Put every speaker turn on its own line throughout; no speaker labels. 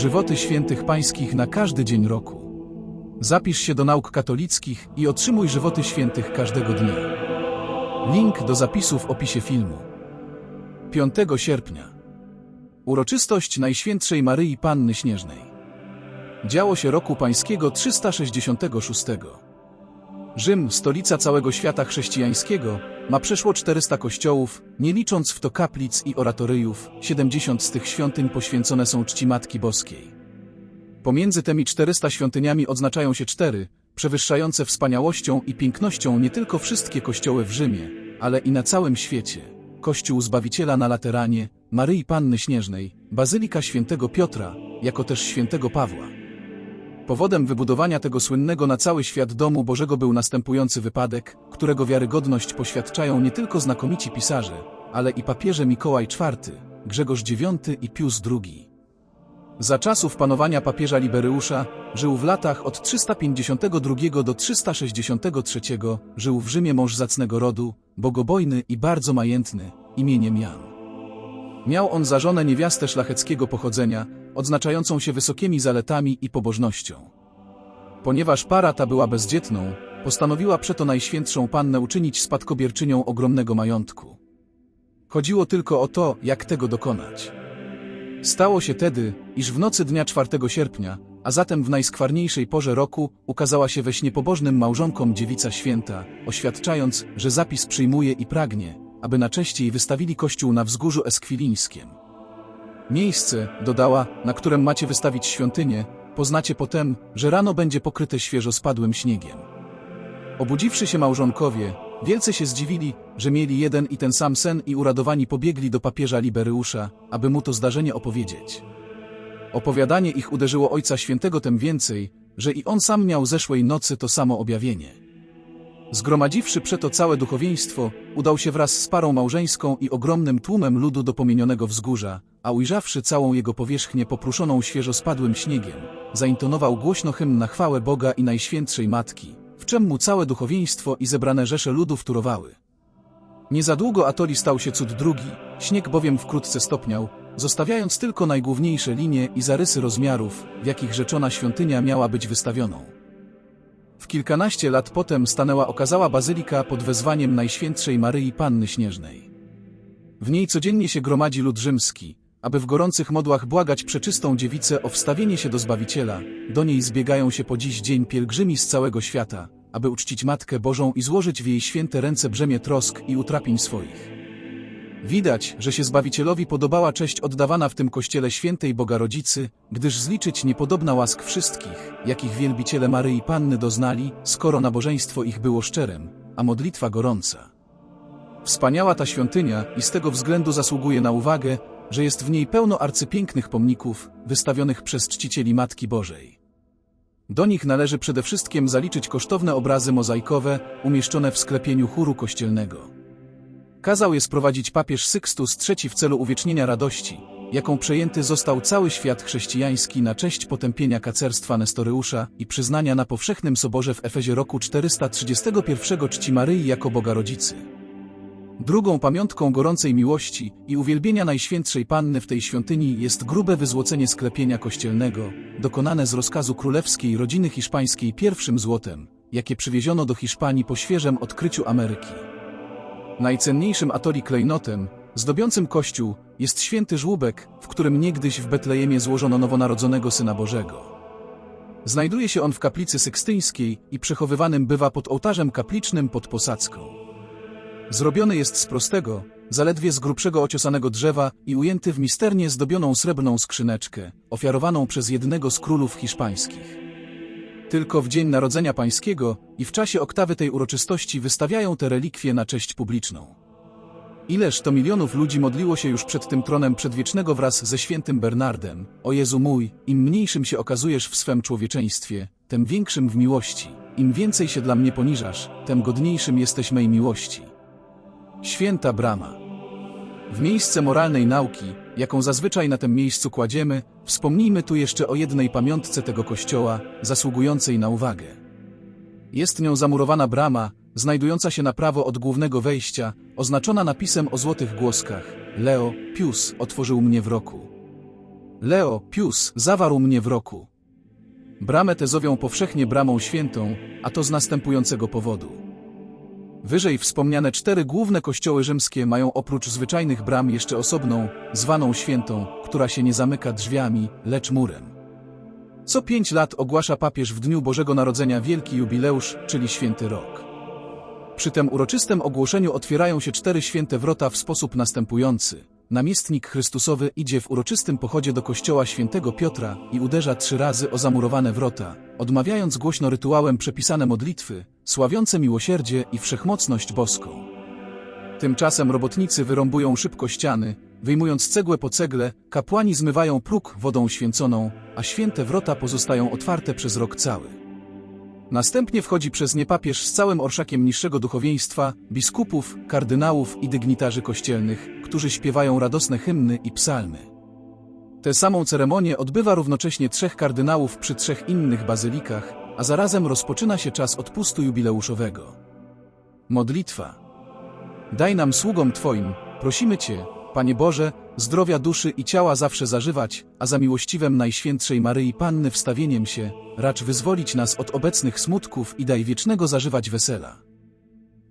Żywoty świętych pańskich na każdy dzień roku. Zapisz się do nauk katolickich i otrzymuj żywoty świętych każdego dnia. Link do zapisu w opisie filmu. 5 sierpnia. Uroczystość Najświętszej Maryi Panny Śnieżnej. Działo się roku pańskiego 366. Rzym, stolica całego świata chrześcijańskiego, ma przeszło 400 kościołów, nie licząc w to kaplic i oratoryjów, 70 z tych świątyń poświęcone są czci Matki Boskiej. Pomiędzy tymi 400 świątyniami odznaczają się cztery, przewyższające wspaniałością i pięknością nie tylko wszystkie kościoły w Rzymie, ale i na całym świecie. Kościół Zbawiciela na Lateranie, Maryi Panny Śnieżnej, Bazylika Świętego Piotra, jako też Świętego Pawła. Powodem wybudowania tego słynnego na cały świat domu Bożego był następujący wypadek, którego wiarygodność poświadczają nie tylko znakomici pisarze, ale i papieże Mikołaj IV, Grzegorz IX i Pius II. Za czasów panowania papieża Libereusza żył w latach od 352 do 363, żył w Rzymie mąż zacnego rodu, bogobojny i bardzo majętny, imieniem Jan. Miał on za żonę niewiastę szlacheckiego pochodzenia, odznaczającą się wysokimi zaletami i pobożnością. Ponieważ para ta była bezdzietną, postanowiła przeto Najświętszą Pannę uczynić spadkobierczynią ogromnego majątku. Chodziło tylko o to, jak tego dokonać. Stało się tedy, iż w nocy dnia 4 sierpnia, a zatem w najskwarniejszej porze roku, ukazała się we śnie pobożnym małżonkom dziewica święta, oświadczając, że zapis przyjmuje i pragnie, aby na cześć jej wystawili kościół na wzgórzu Eskwilińskiem. Miejsce, dodała, na którym macie wystawić świątynię, poznacie potem, że rano będzie pokryte świeżo spadłym śniegiem. Obudziwszy się małżonkowie, wielce się zdziwili, że mieli jeden i ten sam sen i uradowani pobiegli do papieża Libereusza, aby mu to zdarzenie opowiedzieć. Opowiadanie ich uderzyło ojca świętego tym więcej, że i on sam miał zeszłej nocy to samo objawienie. Zgromadziwszy przeto całe duchowieństwo, udał się wraz z parą małżeńską i ogromnym tłumem ludu do pomienionego wzgórza, a ujrzawszy całą jego powierzchnię popruszoną świeżo spadłym śniegiem, zaintonował głośno hymn na chwałę Boga i Najświętszej Matki, w czem mu całe duchowieństwo i zebrane rzesze ludów turowały. Niezadługo Atoli stał się cud drugi, śnieg bowiem wkrótce stopniał, zostawiając tylko najgłówniejsze linie i zarysy rozmiarów, w jakich rzeczona świątynia miała być wystawioną. W kilkanaście lat potem stanęła okazała bazylika pod wezwaniem Najświętszej Maryi Panny Śnieżnej. W niej codziennie się gromadzi lud rzymski, aby w gorących modłach błagać przeczystą dziewicę o wstawienie się do Zbawiciela, do niej zbiegają się po dziś dzień pielgrzymi z całego świata, aby uczcić Matkę Bożą i złożyć w jej święte ręce brzemię trosk i utrapień swoich. Widać, że się Zbawicielowi podobała cześć oddawana w tym kościele świętej Boga Rodzicy, gdyż zliczyć niepodobna łask wszystkich, jakich wielbiciele Maryi Panny doznali, skoro nabożeństwo ich było szczerem, a modlitwa gorąca. Wspaniała ta świątynia i z tego względu zasługuje na uwagę, że jest w niej pełno arcypięknych pomników, wystawionych przez czcicieli Matki Bożej. Do nich należy przede wszystkim zaliczyć kosztowne obrazy mozaikowe, umieszczone w sklepieniu chóru kościelnego. Kazał je sprowadzić papież Sykstus III w celu uwiecznienia radości, jaką przejęty został cały świat chrześcijański na cześć potępienia kacerstwa Nestoryusza i przyznania na powszechnym soborze w Efezie roku 431 czci Maryi jako Boga Rodzicy. Drugą pamiątką gorącej miłości i uwielbienia Najświętszej Panny w tej świątyni jest grube wyzłocenie sklepienia kościelnego, dokonane z rozkazu królewskiej rodziny hiszpańskiej pierwszym złotem, jakie przywieziono do Hiszpanii po świeżym odkryciu Ameryki. Najcenniejszym atoli klejnotem, zdobiącym kościół, jest święty żłóbek, w którym niegdyś w Betlejemie złożono nowonarodzonego Syna Bożego. Znajduje się on w kaplicy sykstyńskiej i przechowywanym bywa pod ołtarzem kaplicznym pod posadzką. Zrobiony jest z prostego, zaledwie z grubszego ociosanego drzewa i ujęty w misternie zdobioną srebrną skrzyneczkę, ofiarowaną przez jednego z królów hiszpańskich. Tylko w dzień Narodzenia Pańskiego i w czasie oktawy tej uroczystości wystawiają te relikwie na cześć publiczną. Ileż to milionów ludzi modliło się już przed tym tronem przedwiecznego wraz ze świętym Bernardem. O Jezu mój, im mniejszym się okazujesz w swem człowieczeństwie, tym większym w miłości. Im więcej się dla mnie poniżasz, tym godniejszym jesteś mej miłości. Święta Brama w miejsce moralnej nauki, jaką zazwyczaj na tym miejscu kładziemy, wspomnijmy tu jeszcze o jednej pamiątce tego kościoła, zasługującej na uwagę. Jest nią zamurowana brama, znajdująca się na prawo od głównego wejścia, oznaczona napisem o złotych głoskach Leo, Pius, otworzył mnie w roku. Leo, Pius, zawarł mnie w roku. Bramę tę zowią powszechnie bramą świętą, a to z następującego powodu. Wyżej wspomniane cztery główne kościoły rzymskie mają oprócz zwyczajnych bram jeszcze osobną, zwaną świętą, która się nie zamyka drzwiami, lecz murem. Co pięć lat ogłasza papież w dniu Bożego Narodzenia wielki jubileusz, czyli święty rok. Przy tym uroczystym ogłoszeniu otwierają się cztery święte wrota w sposób następujący. Namiestnik Chrystusowy idzie w uroczystym pochodzie do kościoła świętego Piotra i uderza trzy razy o zamurowane wrota, odmawiając głośno rytuałem przepisane modlitwy, sławiące miłosierdzie i wszechmocność boską. Tymczasem robotnicy wyrąbują szybko ściany, wyjmując cegłę po cegle, kapłani zmywają próg wodą święconą, a święte wrota pozostają otwarte przez rok cały. Następnie wchodzi przez nie papież z całym orszakiem niższego duchowieństwa, biskupów, kardynałów i dygnitarzy kościelnych, którzy śpiewają radosne hymny i psalmy. Tę samą ceremonię odbywa równocześnie trzech kardynałów przy trzech innych bazylikach, a zarazem rozpoczyna się czas odpustu jubileuszowego. Modlitwa. Daj nam sługom Twoim, prosimy Cię, Panie Boże, zdrowia duszy i ciała zawsze zażywać, a za miłościwem Najświętszej Maryi Panny wstawieniem się, racz wyzwolić nas od obecnych smutków i daj wiecznego zażywać wesela.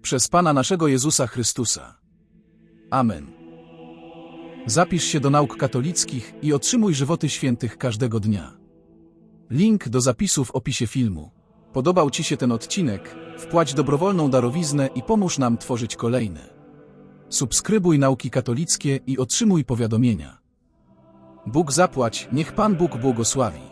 Przez Pana naszego Jezusa Chrystusa. Amen. Zapisz się do nauk katolickich i otrzymuj żywoty świętych każdego dnia. Link do zapisu w opisie filmu. Podobał Ci się ten odcinek? Wpłać dobrowolną darowiznę i pomóż nam tworzyć kolejne. Subskrybuj nauki katolickie i otrzymuj powiadomienia. Bóg zapłać, niech Pan Bóg błogosławi.